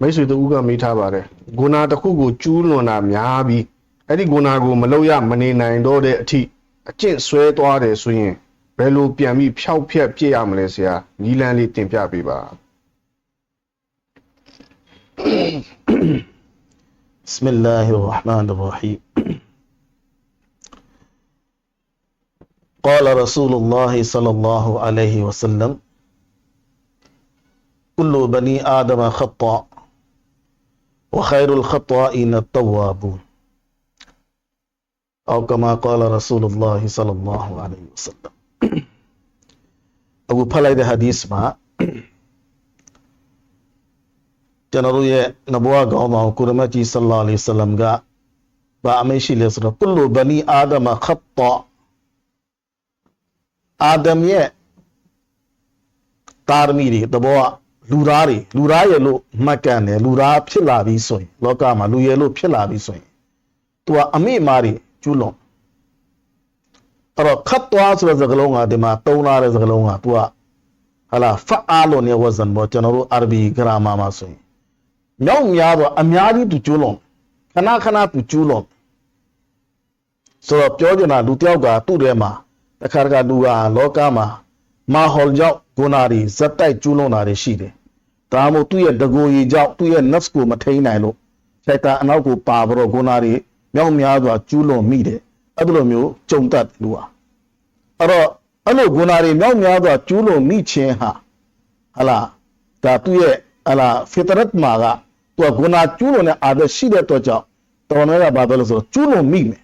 မိတ်ဆွေတူကမေးထားပါတယ်ဂုဏတစ်ခုကိုကျူးလွန်တာများပြီးအဲ့ဒီဂုဏကိုမလုပ်ရမနေနိုင်တော့တဲ့အထိအကျင့်ဆွဲသွားတယ်ဆိုရင်ဘယ်လိုပြန်ပြီးဖျောက်ဖျက်ပြစ်ရမလဲဆရာနီလန်းလေးတင်ပြပေးပါ بسم الله الرحمن الرحيم قال رسول الله صلى الله عليه وسلم كل بني آدم خطأ وخير الخطائين التوابون أو كما قال رسول الله صلى الله عليه وسلم أبو فلاي حديث ما ကျွန်တော်တို့ရဲ့နဘဝကောင်းဆောင်ကုရမတ်ကြီးဆလ္လာလဟ်အလัยဟိဝါစလမ်ကဘာအမိန့်ရှိလဲဆိုတော့ကုလူဘနီအာဒမခတ်တာအာဒမ်ရဲ့တာရမီတွေတဘောက လူသားတွေလူသားရဲ့လို့မှတ်ကန်တယ်လူသားဖြစ်လာပြီဆိုရင်လောကမှာလူရဲ့လို့ဖြစ်လာပြီဆိုရင်သူကအမိမာတွေကျူးလွန်အဲ့တော့ခတ်သွားဆိုတဲ့စကားလုံးကဒီမှာတုံးလာတဲ့စကားလုံးကသူကဟာလာဖအာလို့နေဝဇန်ဘောကျွန်တော်တို့အာရဘီဂရာမာမှာဆိုရင်မြောက်များတော့အများကြီးသူကျိုးလွန်ခဏခဏသူကျိုးလွန်ဆိုတော့ပြောချင်တာလူတယောက်ကသူ့ထဲမှာတစ်ခါတခါလူကလောကမှာမာဟော်ကြောင့်ဂုဏတွေဇက်တိုက်ကျိုးလွန်တာတွေရှိတယ် ဒါမှမဟုတ်သူ့ရဲ့တကူရီကြောင့်သူ့ရဲ့ nafs ကိုမထိန်နိုင်လို့စိတ်တအနောက်ကိုပါပြီးတော့ဂုဏတွေမြောက်များစွာကျိုးလွန်မိတယ်အဲ့လိုမျိုးကြုံတတ်လူဟာအဲ့တော့အဲ့လိုဂုဏတွေမြောက်များစွာကျိုးလွန်မိခြင်းဟာဟလာဒါသူ့ရဲ့ဟလာဖီတရတ်မှာကသူကဂုဏကျူးလွန်တဲ့အာဒတ်ရှိတဲ့အတွက်ကြောင့်တော်နယ်ကဘာပြောလို့ဆိုတော့ကျူးလွန်မိမယ်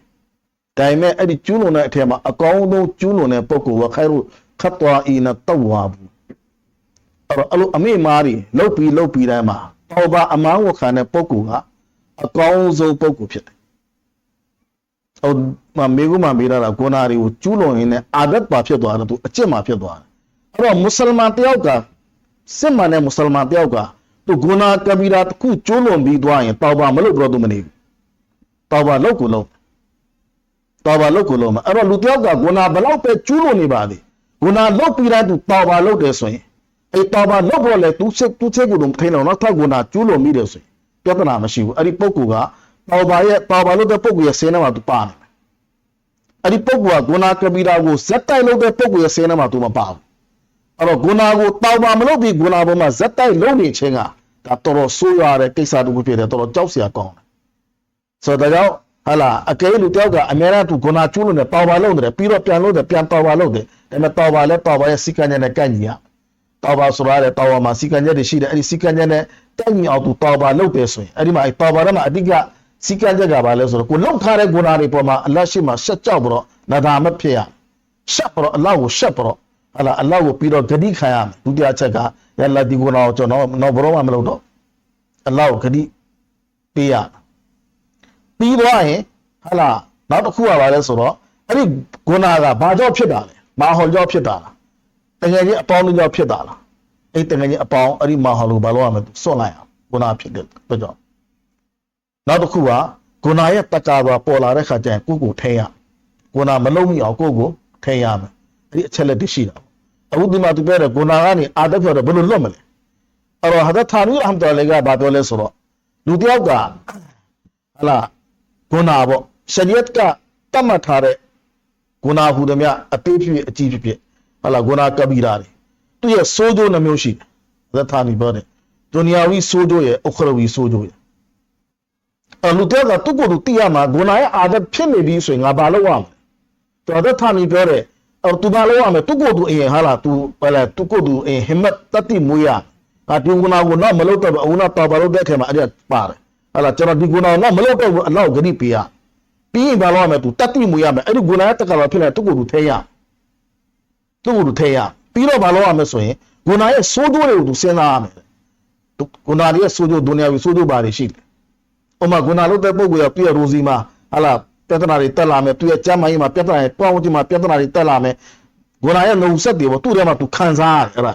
ဒါပေမဲ့အဲ့ဒီကျူးလွန်တဲ့အထက်မှာအကောင်းဆုံးကျူးလွန်တဲ့ပုဂ္ဂိုလ်ကခိုင်ရုခတ်တော်အီနတဝါဘူး အဲ့တော့အဲ့လိုအမေမားတွေလုတ်ပြီးလုတ်ပြီးတိုင်းမှာတော်ပါအမန်းဝခံတဲ့ပုဂ္ဂိုလ်ကအကောင်းဆုံးပုဂ္ဂိုလ်ဖြစ်တယ်ဟိုမမေကူမမေးတာကဂုဏတွေကိုကျူးလွန်ရင်းနဲ့အာဒတ်ပါဖြစ်သွားတယ်သူအကျင့်မှာဖြစ်သွားတယ်အဲ့တော့မွတ်စလမန်တယောက်ကစစ်မှန်တဲ့မွတ်စလမန်တယောက်ကသူဂုနာကဘီရာတစ်ခုကျိုးလွန်ပြီးသွားရင်တောက်ပါမလို့ပြောသူမနေဘူးတောက်ပါလောက်ကိုလုံးတောက်ပါလောက်ကိုလုံးမအဲ့တော့လူတယောက်ကဂုနာဘလောက်ပဲကျိုးလွန်နေပါသည်ဂုနာလောက်ပြီးတိုင်းသူတောက်ပါလောက်တယ်ဆိုရင် အဲ့တောက်ပါလောက်ပေါ်လေသူစစ်သူချက်ကိုတော့ထိန်းတော့နောက်ထပ်ဂုနာကျိုးလွန်မိတယ်ဆိုရင်ပြဿနာမရှိဘူးအဲ့ဒီပုဂ္ဂိုလ်ကတောက်ပါရဲ့တောက်ပါလောက်တဲ့ပုဂ္ဂိုလ်ရဲ့ဆင်းထဲမှာသူပါနေတယ်အဲ့ဒီပုဂ္ဂိုလ်ကဂုနာကဘီရာကိုဇက်တိုက်လောက်တဲ့ပုဂ္ဂိုလ်ရဲ့ဆင်းထဲမှာသူမပါဘူးအဲ့တော့ဂုနာကိုတောက်ပါမလို့ပြီးဂုနာပေါ်မှာဇက်တိုက်လုံးနေခြင်းကဒါတော်တော်ဆိုးရွားတဲ့ကိစ္စတစ်ခုဖြစ်တယ်တော်တော်ကြောက်စရာကောင်းတယ်ဆိုတော့ဒါကြောင့်ဟာလာအကယ်လို့တယောက်ကအများအားသူဂုနာကျူးလို့နေတောက်ပါလုံးတယ်ပြီးတော့ပြန်လို့တယ်ပြန်တောက်ပါလုံးတယ်ဒါပေမဲ့တောက်ပါလဲတောက်ပါရဲ့စီကံညနဲ့ကန့်ညီရ တောက်ပါဆိုရတဲ့တောက်ပါမှာစီကံညတွေရှိတယ်အဲ့ဒီစီကံညနဲ့ကန့်ညီအောင်သူတောက်ပါလုပ်တယ်ဆိုရင်အဲ့ဒီမှာအဲ့တောက်ပါထဲမှာအဓိကစီကံညက်ကဘာလဲဆိုတော့ကိုလောက်ထားတဲ့ဂုနာတွေပေါ်မှာအလတ်ရှိမှရှက်ကြောက်ပြီးတော့နာဒါမဖြစ်ရရှက်ပြီးတော့အလောက်ကိုရှက်ပြီးတော့ဟာလာအလောက်ကိုပြီးတော့ဂတိခံရမယ်ဒုတိယချက်ကရလာဒီကုနာကိုကျွန်တော်တော့ဘရောမှမလုပ်တော့အလောက်ကိုဂတိပေးရပြီးသွားရင်ဟာလာနောက်တစ်ခုကဘာလဲဆိုတော့အဲ့ဒီဂုနာကဘာကြောင့်ဖြစ်တာလဲမာဟော်ကြောင့်ဖြစ်တာလား တကယ်ကြီးအပေါင်းတို့ကြောင့်ဖြစ်တာလားအဲ့တကယ်ကြီးအပေါင်းအဲ့ဒီမာဟော်လို့ဘာလို့ရမလဲစွန့်လိုက်အောင်ဂုနာဖြစ်တဲ့အတွက်ကြောင့်နောက်တစ်ခုကဂုနာရဲ့တက္ကာပါပေါ်လာတဲ့ခါကျရင်ကိုယ့်ကိုထိန်းရဂုနာမလုံးမိအောင်ကိုယ့်ကိုထိန်းရမယ်အဲ့ဒီအချက်လက်တွေရှိတာအခုဒီမှာသူပြောတဲ့ဂုနာကနေအာတက်ပြောတယ်ဘယ်လိုလွတ်မလဲအဲ့တော့ဟာဒသာနီရဟမ်တူလေကဘာပြောလဲဆိုတော့လူတယောက်ကဟလာဂုနာပေါ့ရှရီယတ်ကတတ်မှတ်ထားတဲ့ဂုနာဟူသည်မြအပေးဖြစ်အကြီးဖြစ်ဖြစ် ဟလာဂုနာကဘီရာတွေသူရဲ့စိုးကျိုးနှမျိုးရှိတယ်သာနီပြောတယ်ဒုနီယာဝီစိုးကျိုးရဲ့အခရဝီစိုးကျိုးရဲ့အလူတယောက်ကသူ့ကိုယ်သူသိရမှာဂုနာရဲ့အာဒတ်ဖြစ်နေပြီဆိုရင်ငါဘာလုပ်ရမလဲတော်တဲ့သာနီပြောတယ်အော်သူဘာလုပ်ရမလဲသူ့ကိုယ်သူအရင်ဟာလာသူဟလာသူ့ကိုယ်သူအရင်ဟိမတ်တတိမွေးရအာဒီကုနာကိုတော့မလုပ်တော့ဘူးအုံနာတော်ပါလို့တဲ့ထဲမှာအဲ့ဒါပါတယ်ဟာလာကျွန်တော်ဒီကုနာတော့မလုပ်တော့ဘူးအလောက်ဂရိပေးရပြီးရင်ဘာလုပ်ရမလဲသူတတိမွေးရမယ်အဲ့ဒီကုနာရဲ့တက္ကရာဖြစ်နေသူ့ကိုယ်သူထဲရ သူ့ကိုယ်သူထဲရပြီးတော့ဘာလုပ်ရမလဲဆိုရင်ကုနာရဲ့စိုးကျိုးတွေကိုသူစဉ်းစားရမယ်ကုနာရဲ့စိုးကျိုးဒုနီယာရဲ့စိုးကျိုးပါတွေရှိတယ်ဥမာကုနာလို့တဲ့ပုဂ္ဂိုလ်ရပြည့်ရိုစီမှာဟာလာပြဿနာတွေတက်လာမယ်သူရဲ့ကျမ်းမာရေးမှာပြဿနာတွေပေါင်းဝန်းကျင်မှာပြဿနာတွေတက်လာမယ်ဂုဏရဲ့နှုံဆက်တွေပေါ့သူ့ထဲမှာသူခံစားရတယ်အဲ့ဒါ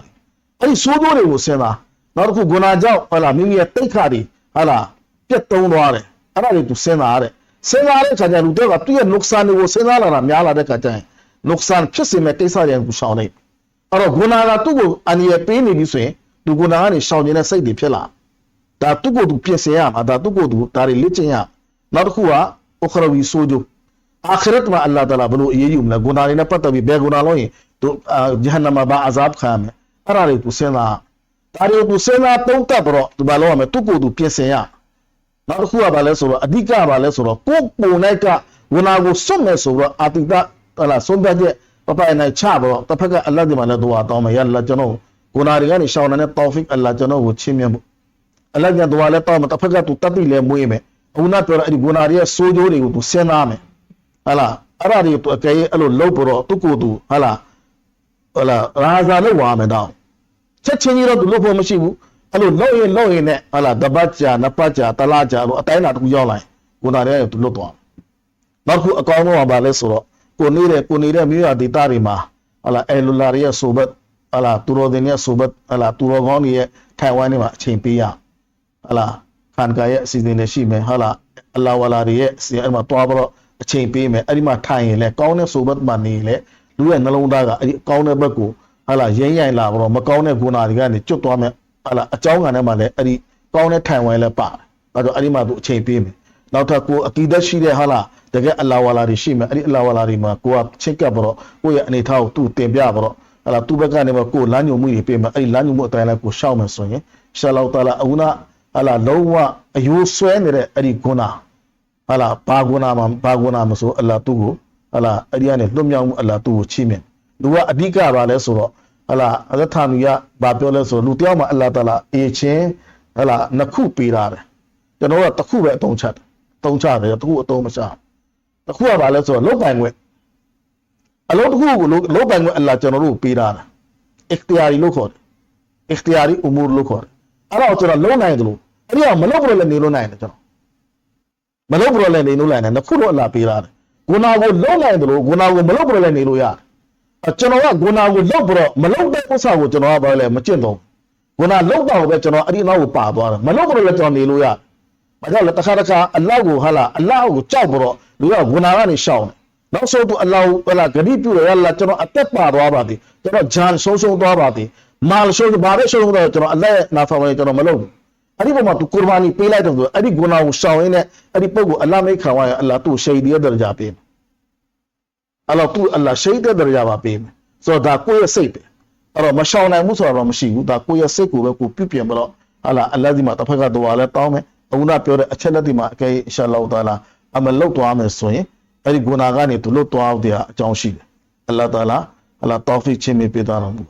အဲ့ဒီစိုးကျိုးတွေကိုစဉ်းစားနောက်တစ်ခုဂုဏကြောင့်ဟာလာမိမိရဲ့တိတ်ခါတွေဟာလာပြတ်တုံးသွားတယ်အဲ့ဒါတွေသူစဉ်းစားရတယ်စဉ်းစားတဲ့ခါကျလူတွေကသူ့ရဲ့နုက္ဆန်တွေကိုစဉ်းစားလာတာများလာတဲ့ခါကျရင် နုက္ဆန်ဖြစ်စေမဲ့ကိစ္စတွေကိုရှောင်နေအဲ့တော့ဂုဏကသူ့ကိုအန္တရာယ်ပေးနေပြီဆိုရင်သူဂုဏကနေရှောင်နေတဲ့စိတ်တွေဖြစ်လာဒါသူ့ကိုယ်သူပြင်ဆင်ရမှာဒါသူ့ကိုယ်သူဒါတွေလက်ကျင့်ရနောက်တစ်ခုကအခရဝီဆိုဂျိုအာခရတ်မှာအလ္လာဟ်တအာလာဘလို့အရေးယူမလဲဂုဏတွေနဲ့ပတ်သက်ပြီးဘယ်ဂုဏလုံးရင်သူအာဂျဟန္နမဘာအဇပ်ခံမယ်အဲ့ဒါတွေသူစဉ်းစားဒါတွေကိုသူစဉ်းစားသုံးသပ်ပြီးတော့သူဘာလုပ်ရမလဲသူ့ကိုယ်သူပြင်ဆင်ရနောက်တစ်ခုကဘာလဲဆိုတော့အဓိကဘာလဲဆိုတော့ကိုယ်ပုံ၌ကဂုဏကိုစွတ်မယ်ဆိုတော့အာတိတ ဟလာဆုံးဖြတ်ချက်ပပိုင်နိုင်ချပြီးတော့တစ်ဖက်ကအလ္လာဟ်ဒီမှာလည်းသူဟာတောင်းမယ်ရအလ္လာဟ်ကျွန်တော်ဂုဏတွေကနေရှောင်းနေတဲ့တောဖစ်အလ္လာဟ်ကျွန်တော်ကိုချီးမြှင့်ဖို့အလတ်ကတော်လည်းတောင်းမှာတစ်ဖက်ကသူတတ်သိလဲမွေးမယ်အခုနပြောတဲ့အဲ့ဒီဂုဏတွေရဲ့စိုးကျိုးတွေကိုသူစဉ်းစားမယ်ဟာလားအဲ့ဒါတွေသူအကယ်၍အဲ့လိုလုပ်ပြီးတော့သူ့ကိုယ်သူဟာလားဟာလားရာဇာလို့ဝါမယ်တော့ချက်ချင်းကြီးတော့သူလုပ်ဖို့မရှိဘူးအဲ့လိုလုပ်ရင်လုပ်ရင်နဲ့ဟာလားတပတ်ကြာနှစ်ပတ်ကြာတစ်လကြာလို့အတိုင်းအတာတစ်ခုရောက်လာရင်ဂုဏတွေကသူလွတ်သွားမယ်နောက်တစ်ခုအကောင်းဆုံးကဘာလဲဆိုတော့ ကိုနေတဲ့ကိုနေတဲ့မြို့ရဒေသတွေမှာဟာလားအဲလူလာတွေရဲ့ဆိုဘတ်ဟာလားသူတော်တင်ရဲ့ဆိုဘတ်ဟာလားသူတော်ကောင်းတွေရဲ့ထိုင်ဝမ်တွေမှာအချိန်ပေးရအောင်ဟလာခန်ကာရဲ့အစီအစဉ်တွေရှိမယ်ဟလာအလာဝလာတွေရဲ့အစီအစဉ်အဲ့မှာတွားပြီးတော့အချိန်ပေးမယ်အဲ့ဒီမှာထိုင်ရင်လည်းကောင်းတဲ့ဆိုဘတ်မှနေရင်လည်းလူရဲ့နှလုံးသားကအဲ့ဒီကောင်းတဲ့ဘက်ကိုဟလာရင်းရိုင်လာပြီးတော့မကောင်းတဲ့ဂုဏတွေကနေကျွတ်သွားမယ်ဟလာအကြောင်းကလည်းမှလည်းအဲ့ဒီကောင်းတဲ့ထိုင်ဝမ်လည်းပါတယ်ဒါကြောင့်အဲ့ဒီမှာသူအချိန်ပေးမယ်နောက်ထပ်ကိုအကီဒတ်ရှိတဲ့ဟလာ တကယ်အလာဝလာတွေရှိမယ်အဲ့ဒီအလာဝလာတွေမှာကိုကချစ်ကပ်ပြီးတော့ကိုယ့်ရဲ့အနေထားကိုသူ့တင်ပြပြီးတော့ဟလာသူ့ဘက်ကနေမှကိုယ်လမ်းညွှန်မှုတွေပေးမယ်အဲ့ဒီလမ်းညွှန်မှုအတိုင်းလည်းကိုရှောက်မယ်ဆိုရင်ရှာလောတာလာအခုနဟလာလုံးဝအယိုးဆွဲနေတဲ့အဲ့ဒီဂုဏဟလာဘာဂုဏမှာဘာဂုဏမဆိုအလ္လာဟ်သူ့ကိုဟလာအဲ့ဒီကနေလွတ်မြောက်မှုအလ္လာဟ်သူ့ကိုချီးမြှင့်လူကအဓိကပါလဲဆိုတော့ဟလာအသက်ထာနူရဘာပြောလဲဆိုတော့လူတယောက်မှာအလ္လာဟ်တအာလာအေချင်းဟလာနှစ်ခုပေးတာတယ်ကျွန်တော်ကတစ်ခုပဲအသုံးချတယ်အသုံးချတယ်တစ်ခုအသုံးမချဘူး တစ်ခုကဘာလဲဆိုတော့လုတ်ပိုင်ခွင့်အလုံးတစ်ခုကိုလုတ်ပိုင်ခွင့်အလ္လာဟ်ကျွန်တော်တို့ပေးတာတယ်အခတယာရီလို့ခေါ်တယ်အခတယာရီအူမူလို့ခေါ်တယ်အဲ့တော့ကျွန်တော်လုံနိုင်တယ်လို့အဲ့ဒီကမလုံဘလို့လည်းနေလို့နိုင်တယ်ကျွန်တော်မလုံဘလို့လည်းနေလို့နိုင်တယ်နှစ်ခုတော့အလားပေးတာတယ်ဂုဏကိုလုံနိုင်တယ်လို့ဂုဏကိုမလုံဘလို့လည်းနေလို့ရတယ်အကျွန်တော်ကဂုဏကိုလုံဘလို့မလုံတဲ့ဥစ္စာကိုကျွန်တော်ကဘာလဲမကျင့်တော့ဂုဏလုံတော့ပဲကျွန်တော်အဲ့ဒီနောက်ကိုပါသွားတယ်မလုံဘလို့လည်းကျွန်တော်နေလို့ရတယ် ဘာကြောင့်လဲတစ်ခါတစ်ခါအလောက်ကိုဟာလာအလောက်ကိုကြောက်ပြီးတော့လူကဂုဏကနေရှောင်းတယ်နောက်ဆုံးသူအလောက်ဟလာဂတိပြုရရလာကျွန်တော်အသက်ပါသွားပါသည်ကျွန်တော်ဂျန်ဆုံးဆုံးသွားပါသည်မာလရှုံးဘာပဲရှုံးတော့ကျွန်တော်အလက်နာဖာဝင်ကျွန်တော်မလုပ်ဘူးအဲ့ဒီပုံမှာသူကုရ်ဘာနီပေးလိုက်တယ်ဆိုအဲ့ဒီဂုဏကိုရှောင်ရင်းနဲ့အဲ့ဒီပုဂ္ဂိုလ်အလမိတ်ခံဝါရအလ္လာဟ်သူ့ရှိဒီရဲ့ဒရဂျာပေးမယ်အလ္လာဟ်သူ့အလ္လာဟ်ရှိတဲ့ဒရဂျာပါပေးမယ်ဆိုတော့ဒါကိုယ့်ရဲ့စိတ်ပဲအဲ့တော့မရှောင်နိုင်ဘူးဆိုတော့မရှိဘူးဒါကိုယ့်ရဲ့စိတ်ကိုပဲကိုပြုပြင်ပြီးတော့အလ္လာဟ်အလ္လာဟ်ဒီမှာတစ်ဖက်ကတော့လည်းတောင်းမယ် အခုနပြောတဲ့အချက်လက်ဒီမှာအကဲအင်ရှာလောတာလာအမလုတ်သွားမယ်ဆိုရင်အဲ့ဒီဂုဏကနေသူလွတ်သွားတဲ့အကြောင်းရှိတယ်အလ္လာဟ်တာလာအလ္လာဟ်တောဖီချင်းပေးသွားတော်မူ